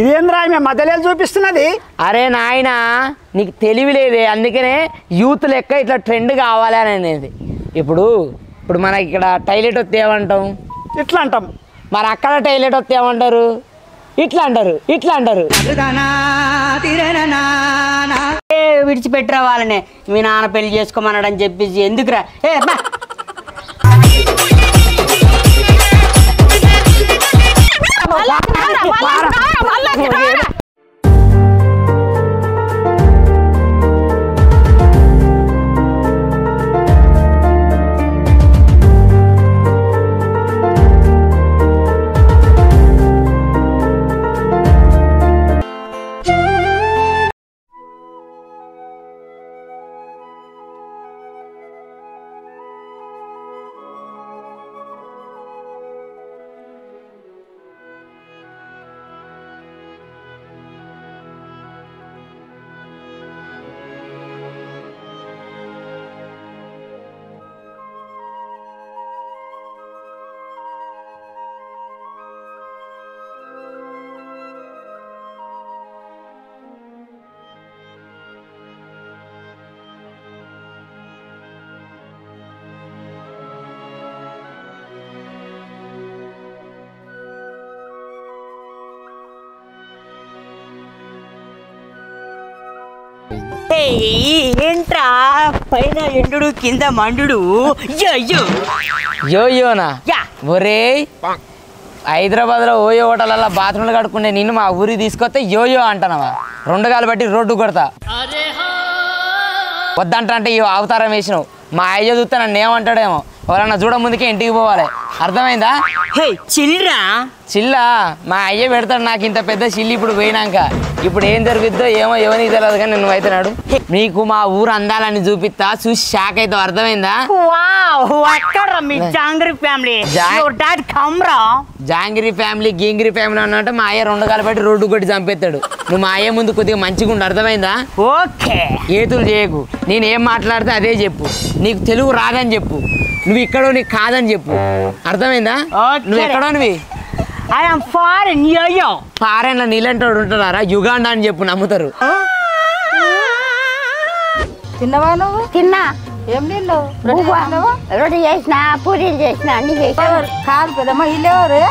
ఇదేంద్రా ఆమె మధ్యలో చూపిస్తున్నది? అరే నాయన నీకు తెలివి లేదే అందుకనే యూత్ లెక్క ఇట్లా ట్రెండ్ కావాలి అని అనేది. ఇప్పుడు ఇప్పుడు మనకి ఇక్కడ టైలెట్ వస్తే ఏమంటాం? ఇట్లా అంటాం. మరి అక్కడ టైలెట్ వస్తే ఏమంటారు? ఇట్లా అంటారు ఇట్లా అంటారు. ఏ విడిచిపెట్టరా వాళ్ళని. మీ నాన్న పెళ్ళి చేసుకోమన్నాడు అని చెప్పేసి ఎందుకురా? ఏ బా. Sini. ఏంట్రా? పైన ఎండుడు కింద యా ఒరే హైదరాబాద్లో ఓయో హోటల్లో బాత్రూమ్లు కడుక్కునే నిన్ను మా ఊరికి తీసుకొస్తే యోయో అంటున్నావా? రెండు కాలు బట్టి రోడ్డు కొడతా. వద్దంట అంటే ఈ అవతారం వేసినావు. మా అయ్య చూస్తే నన్ను ఏమంటాడేమో? ఎవరన్నా చూడ ముందుకే ఇంటికి పోవాలి. అర్థమైందా? హే చిల్లిరా. చిల్లా మా అయ్య పెడతాడు నాకు ఇంత పెద్ద చిల్లి ఇప్పుడు పోయినాక. ఇప్పుడు ఏం జరుగుద్దో ఏమో ఎవరికి తెలియదు కానీ నువ్వు అవుతున్నాడు నీకు మా ఊరు అందాలని చూపిస్తా చూసి షాక్ అవుతావు. అర్థమైందా? జాంగ్రీ ఫ్యామిలీ. గింగిరి ఫ్యామిలీ అన్నట్టు మా అయ్య రెండు కాలు బట్టి రోడ్డు కొట్టి చంపేస్తాడు. నువ్వు మా అయ్య ముందు కొద్దిగా మంచిగా ఉండు అర్థమైందా? ఓకే. ఏతులు చేయకు. నేను ఏం మాట్లాడితే అదే చెప్పు. నీకు తెలుగు రాదని చెప్పు. నువ్వు ఇక్కడో నీకు కాదని చెప్పు. అర్థమైందా. నువ్వు ఎక్కడోనివి? ఐ యామ్ ఫారెన్ యో పారేళ్ళ నీళ్ళంటోడు ఉంటున్నారా? యుగాండా అని చెప్పు నమ్ముతారు. తిన్నవా నువ్వు? తిన్నా. ఏం తిన్నావు? బువ్వ. రొట్టె చేసిన పూరీలు చేసిన అన్ని చేసిన. కాదు పెద్దమ్మ ఇల్లేవారు ఎవరే?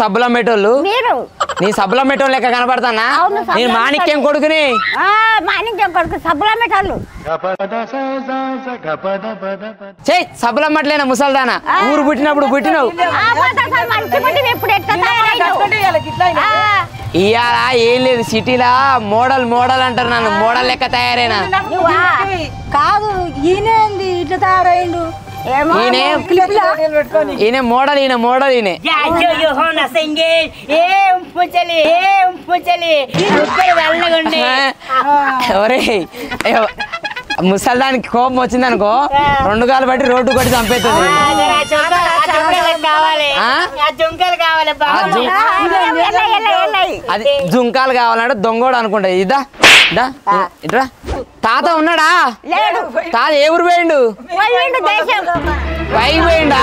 సబ్బులు అమ్మేటోళ్ళు మీరు. నీ సబ్బులు అమ్మేటోళ్ళు లెక్క కనపడతానా సబ్బులు నేను మాణిక్యం కొడుకుని. ఆ, మాణిక్యం కొడుకు సబ్బులు అమ్మేటోళ్ళు. చే సబ్బులు అమ్మట్లేనా ముసల్దానా? ఊరు పుట్టినప్పుడు పుట్టినావు. ఇవాళ ఏం లేదు సిటీలా? మోడల్ మోడల్ అంటారు నన్ను. మోడల్ లెక్క తయారైనా? కాదు ఈయనేంది? ఇట్లా తయారైండు. ఈయనే మోడల్ ఈయన మోడల్ ఈయన. ఎవరే ముసల్దానికి కోపం వచ్చింది అనుకో రెండు కాలు బట్టి రోడ్డు కొట్టి చంపేస్తుంది. అది జుంకాలు కావాలంటే దొంగోడు అనుకుంటా. ఇదా ఇదా ఇట్రా. తాత ఉన్నాడా? లేడు. తాత ఏ ఊరు పోయిండు? పైకి పోయిండా?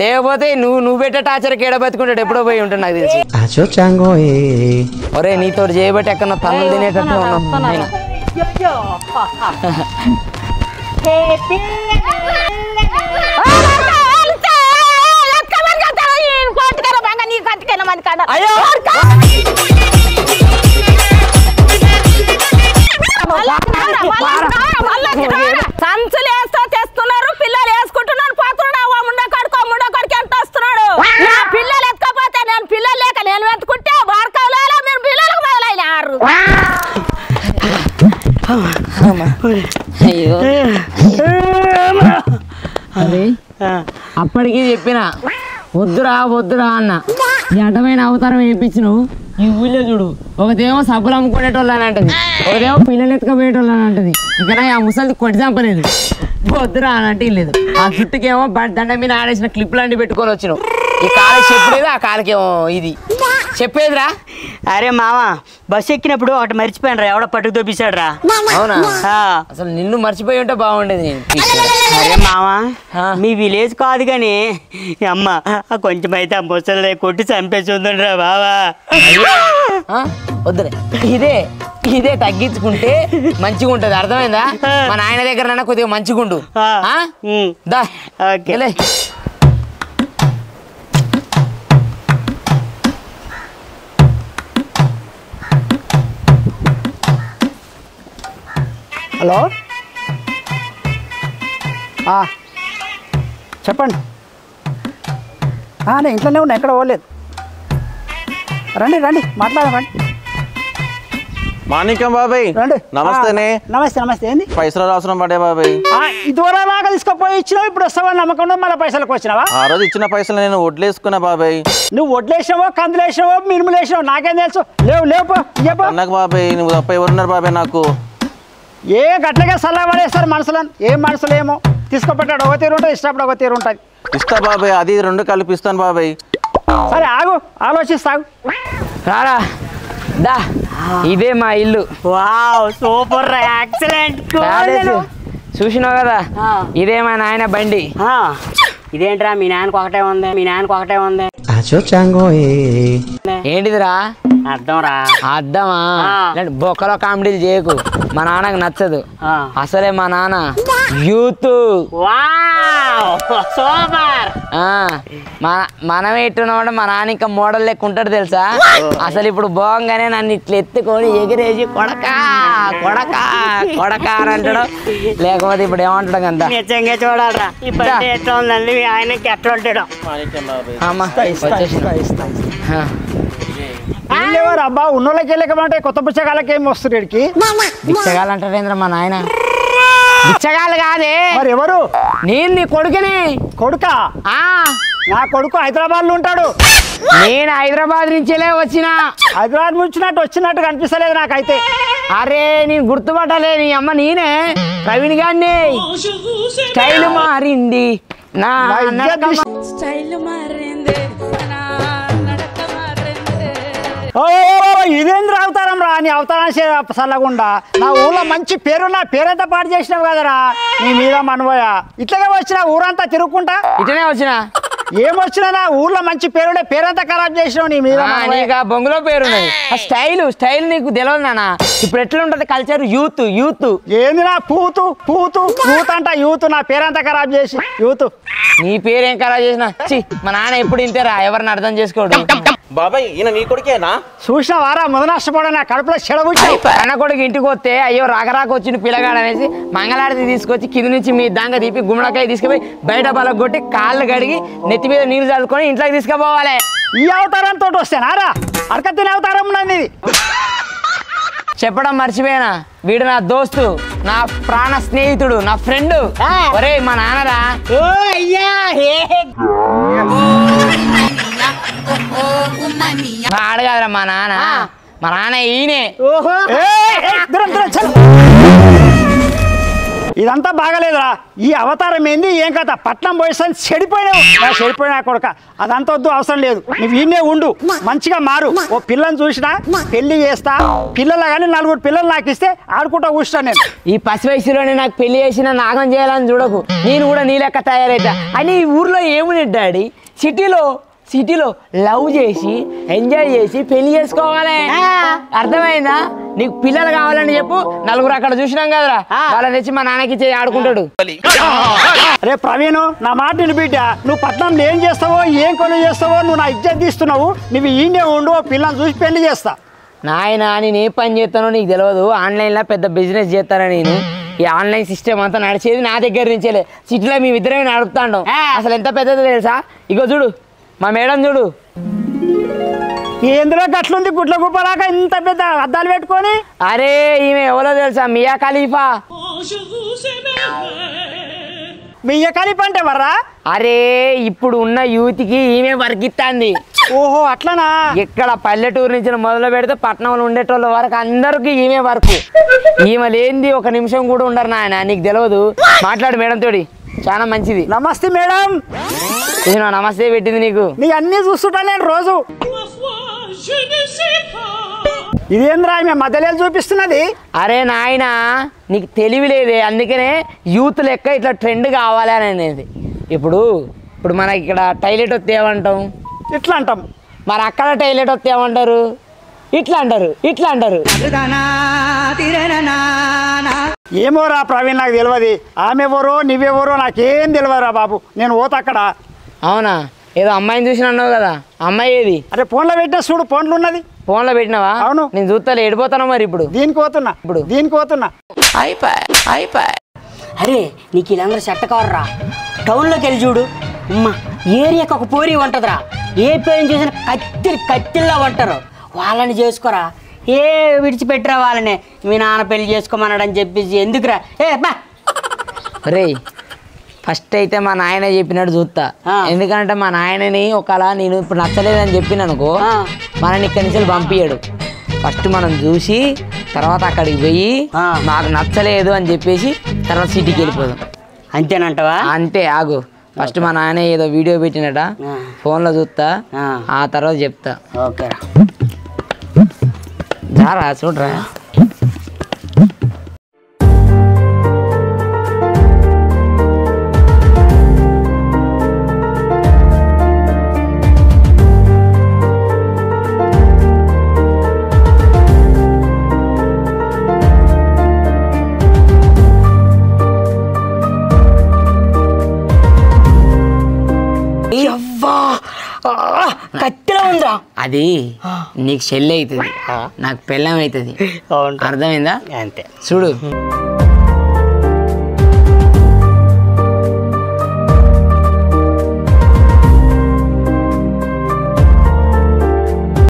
లేకపోతే నువ్వు నువ్వు పెట్టే టార్చర్ కేడ బతుకుంటాడు ఎప్పుడో పోయి ఉంటాడు నాకు తెలిసి. ఒరే నీతో చేయబట్టి ఎక్కడ తన్నులు తినేటట్టు ఉన్నాం. అయ్యో అయ్యో. అరే. అప్పటికి చెప్పిన వద్దురా వద్దురా అన్న. ఈ అడ్డమైన అవతారం వేయించినావు ఈ ఊళ్ళో చూడు ఒకదేమో సబ్బులు అమ్ముకునేటోళ్ళు అని అంటది. ఒకదేమో పిల్లలు ఎత్తుకపోయేటోళ్ళు అని అంటది. ఇంకా ఆ ముసలిది కొట్టి చంపలేదు. వద్దురా అని అంటే లేదు. ఆ జుట్టుకేమో దండ మీద ఆడేసిన క్లిప్ లాంటివి పెట్టుకొని వచ్చినావు. ఈ కాలకి చెప్పలేదు ఆ కాలకేమో ఇది. చెప్పేదిరా. అరే మామ బస్సు ఎక్కినప్పుడు ఒకటి మర్చిపోయాను రా ఎవడో పట్టుకు తోపిస్తాడు రా అవునా? ఆ. అసలు నిన్ను మర్చిపోయి ఉంటే బాగుండేది నేను. అరే మామ. మీ విలేజ్ కాదు కానీ అమ్మ కొంచెం అయితే ఆ ముసలి కొట్టి చంపేసి ఉందండి రా బావా ఆ? వద్దులే. ఇదే ఇదే తగ్గించుకుంటే మంచిగా ఉంటది అర్థమైందా మా నాయన దగ్గర కొద్దిగా మంచిగుండు. ఆ? ఉమ్. దా ఓకే. హలో? ఆ, చెప్పండి. నేను ఇంట్లోనే ఉన్నా ఎక్కడ పోలేదు. రండి రండి మాట్లాడండి మాణిక్యం బాబాయ్ నమస్తేనే. నమస్తే నమస్తే. ఏంది? పైసలు అవసరం పడే బాబాయ్. ఆ, ఇదివరకు లాగా తీసుకుపోయి ఇచ్చినావు ఇప్పుడు వస్తావని నమ్మకం ఉంది, మళ్ళీ పైసలకు వచ్చినావా? ఆ రోజు ఇచ్చిన పైసలు నేను వడ్లేసుకున్నా బాబాయ్. నువ్వు వడ్లేసినావో కందులేసినావో మినుములేసినావో నాకేం తెలుసు? లేవు లేవు అన్నకు బాబాయ్ నువ్వు తప్ప ఎవరున్నారు బాబాయ్ నాకు? ఏ గట్లగా సలహా పడేస్తారు మనుషులను ఏం మనుషులు ఏమో? తీసుకుపెట్టాడు ఒక తీరు ఉంటుంది ఇష్టపడి ఒక తీరు ఉంటుంది. ఇస్తా బాబాయ్ అది రెండు కలిపిస్తాను బాబాయ్. సరే ఆగు ఆలోచిస్తాగు. రారా దా. ఇదే మా ఇల్లు. వావ్ సూపర్ రా ఎక్సలెంట్. చూసినావు కదా? ఇదే మా నాయన బండి. ఇదేంట్రా మీ నాన్నకు ఒకటే ఉంది మీ నాన్నకు ఒకటే ఉంది. ఏంటిదిరా? అర్థం రా అద్దమా ఆ. ఇలాంటి బొక్కలో కామెడీలు చేయకు. మా నాన్నకు నచ్చదు. అసలే మా నాన్న యూత్. సూపర్! మన ఎట్టున్నామంటే మా నాన్న ఇంకా మోడల్ లెక్క ఉంటాడు తెలుసా? అసలు ఇప్పుడు బాగుంగానే నన్ను ఇట్లా ఎత్తుకొని ఎగిరేసి కొడక కొడక కొడక అని అంటాడు. లేకపోతే ఇప్పుడు ఏమంటాడు అంత నిజంగా చూడాలరా. ఈ బండి ఎట్లా ఉందండి ఆయనకి ఎట్లా ఉంటాడు అమ్మ. వీళ్ళెవరు అబ్బా ఉన్నోళ్ళకి వెళ్ళకమంటే కొత్త పుస్తకాలకి ఏమి వస్తుంది వీడికి బిచ్చగాళ్ళు అంటారేంద్ర మా నాయన బిచ్చగాళ్ళు కాదే మరి ఎవరు నేను నీ కొడుకుని కొడుక ఆ నా కొడుకు హైదరాబాద్లో ఉంటాడు నేను హైదరాబాద్ నుంచేలే వచ్చిన హైదరాబాద్ వచ్చినట్టు వచ్చినట్టు కనిపిస్తలేదు నాకైతే అరే నేను గుర్తుపట్టలే నీ అమ్మ నేనే ప్రవీణ్ గారిని స్టైల్ మారింది నా స్టైల్ మారింది ఇదేంద్ర అవతారం రా? నీ అవతారం చల్లకుండా నా ఊళ్ళో మంచి పేరు నా పేరంతా పాటు చేసినావు కదరా? నీ మీద మనబోయ ఇట్లాగే వచ్చిన ఊరంతా తిరుగుకుంటా? ఇటనే వచ్చిన? ఏమొచ్చినా నా ఊర్లో మంచి పేరుండే పేరంతా ఖరాబ్ చేసినావు నీ మీద బొంగులో పేరు ఉన్నది ఆ స్టైల్ స్టైల్ నీకు తెలియదు నాన్న. ఇప్పుడు ఎట్లా ఉంటది కల్చర్ యూత్ యూత్. ఏంది నా పూతు పూతు? పూత అంట యూత్. నా పేరంతా ఖరాబ్ చేసి యూత్. నీ పేరు ఏం ఖరాబ్ చేసిన? మా నాన్న ఎప్పుడు ఇంతేరా? ఎవరిని అర్థం చేసుకోడు? బాబాయ్ ఈయన నీ కొడుకేనా? చూసిన వారా మొదనష్టపడ నా కడుపులో చెడబుచ్చాయి. అన్న కొడుకు ఇంటికి వస్తే అయ్యో రాకరాక వచ్చిన పిల్లగాడు అనేసి మంగళారతి తీసుకొచ్చి కింద నుంచి మీ దాంగా తీపి గుమ్మడికాయ తీసుకుపోయి బయట బలకు కొట్టి కాళ్ళు కడిగి నెత్తి మీద నీళ్ళు చల్లుకొని ఇంట్లోకి తీసుకుపోవాలి. ఈ అవతారం తోటి వస్తేనారా అరక తినే అవతారం ఉన్నది. చెప్పడం మర్చిపోయానా? వీడు నా దోస్తు నా ప్రాణ స్నేహితుడు నా ఫ్రెండ్. ఒరే మా నాన్నరా. ఓ అయ్యా. కాదురా మా నాన్న. మా నాన్న ఈయనే. ఇదంతా బాగలేదురా. ఈ అవతారం ఏంది ఏం కథ? పట్నం పోయేసరి చెడిపోయినావు. నా చెడిపోయినా కొడుక. అదంతా వద్దు అవసరం లేదు. నువ్వు ఈయనే ఉండు. మంచిగా మారు. ఓ పిల్లని చూసినా పెళ్ళి చేస్తా. పిల్లల కానీ నలుగురు పిల్లలు నాకు ఇస్తే ఆడుకుంటా కూర్చున్నా నేను. ఈ పసి వయసులోనే నాకు పెళ్ళి చేసిన నాగం చేయాలని చూడకు. నేను కూడా నీ లెక్క తయారైతా. అని ఈ ఊర్లో ఏముంది డాడీ? సిటీలో సిటీలో లవ్ చేసి ఎంజాయ్ చేసి పెళ్ళి చేసుకోవాలి. అర్థమైందా? నీకు పిల్లలు కావాలని చెప్పు నలుగురు అక్కడ చూసినాం కదరా. వాళ్ళని తెచ్చి మా నాన్నకి ఇచ్చి ఆడుకుంటాడు. రే ప్రవీణ్ నా మాట విను బిడ్డ. నువ్వు పట్నంలో ఏం చేస్తావో ఏం కొను చేస్తావో నువ్వు నా ఇజ్జత్ తీస్తున్నావు. నువ్వు ఈయనే ఉండు ఓ పిల్లని చూసి పెళ్ళి చేస్తా. నాయన నేను ఏ పని చేస్తానో నీకు తెలియదు ఆన్లైన్లో పెద్ద బిజినెస్ చేస్తాను నేను? ఈ ఆన్లైన్ సిస్టమ్ అంతా నడిచేది నా దగ్గర నుంచేలే. సిటీలో మేము ఇద్దరమే నడుపుతాండం. అసలు ఎంత పెద్దదో తెలుసా? ఇగో చూడు. మా మేడం చూడు. ఏంద్రో గట్లుంది గుడ్ల గుప్పలాగా ఇంత పెద్ద అద్దాలు పెట్టుకొని? అరే ఈమె ఎవరో తెలుసా? మియా ఖలీఫా. బియ్య కలిపి అంటే వర్రా అరే ఇప్పుడు ఉన్న యూత్కి ఈమె వర్కిత్తాంది ఓహో అట్లనా? ఇక్కడ పల్లెటూరు నుంచి మొదలు పెడితే పట్టణంలో ఉండేటోళ్ళ వరకు అందరికి ఈమె వరకు. ఈమె లేనిది ఒక నిమిషం కూడా ఉండరు నాయన నీకు తెలియదు మాట్లాడు మేడం తోడి చాలా మంచిది. నమస్తే మేడం. చూసినా నమస్తే పెట్టింది నీకు. నీ అన్నీ చూస్తుంటా నేను రోజు. ఇదేంద్రా ఆమె మధ్యలో చూపిస్తున్నది? అరే నాయన నీకు తెలివి లేదే. అందుకనే యూత్ లెక్క ఇట్లా ట్రెండ్ కావాలి అని అనేది. ఇప్పుడు ఇప్పుడు మనకి ఇక్కడ టైలెట్ వస్తే ఏమంటాం? ఇట్లా అంటాం. మరి అక్కడ టైలెట్ వస్తే ఏమంటారు? ఇట్లా అంటారు ఇట్లా అంటారు. ఏమోరా ప్రవీణ్ నాకు తెలియదు ఆమె ఎవరో నువ్వెవరో నాకేం తెలియదురా బాబు. నేను పోతా అక్కడ అవునా? ఏదో అమ్మాయిని చూసిన అన్నావు కదా. అమ్మాయి ఏది? అరే ఫోన్లో పెట్టినా చూడు ఫోన్లు ఉన్నది ఫోన్లో పెట్టినావా? అవును. నేను చూస్తా ఏడిపోతాను మరి ఇప్పుడు. దీనికి పోతున్నా. ఇప్పుడు? దీనికి పోతున్నా. అరే నీకు వీళ్ళందరూ చెట్ట కావరా టౌన్లోకి వెళ్ళి చూడు. అమ్మా ఏరియాకి ఒక పోరి ఉంటుందిరా. ఏ పేరుని చూసినా కత్తిరి కత్తిల్లా ఉంటారు. వాళ్ళని చేసుకోరా. ఏ విడిచిపెట్టరా వాళ్ళని? మీ నాన్న పెళ్ళి చేసుకోమన్నాడని చెప్పేసి ఎందుకురా? ఏ బా రే ఫస్ట్ అయితే మా నాయన చెప్పినట్టు చూస్తా. ఆ. ఎందుకంటే మా నాయనని ఒకలా నేను ఇప్పుడు నచ్చలేదని చెప్పిన అనుకో ఆ. మనని ఇక్కడి నుంచి పంపించాడు ఫస్ట్ మనం చూసి తర్వాత అక్కడికి పోయి ఆ. మాకు నచ్చలేదు అని చెప్పేసి తర్వాత సిటీకి వెళ్ళిపోదాం. అంతేనంటవా? అంతే ఆగు. ఫస్ట్ మా నాయన ఏదో వీడియో పెట్టినట ఆ. ఫోన్లో చూస్తా ఆ. తర్వాత చెప్తా. ఓకేరా யாரா சொல்கிறேன் கச்ச ఉందా అది నీకు చెల్లి అవుతుంది. నాకు పెళ్ళం అవుతుంది. అర్థమైందా? అంతే. చూడు.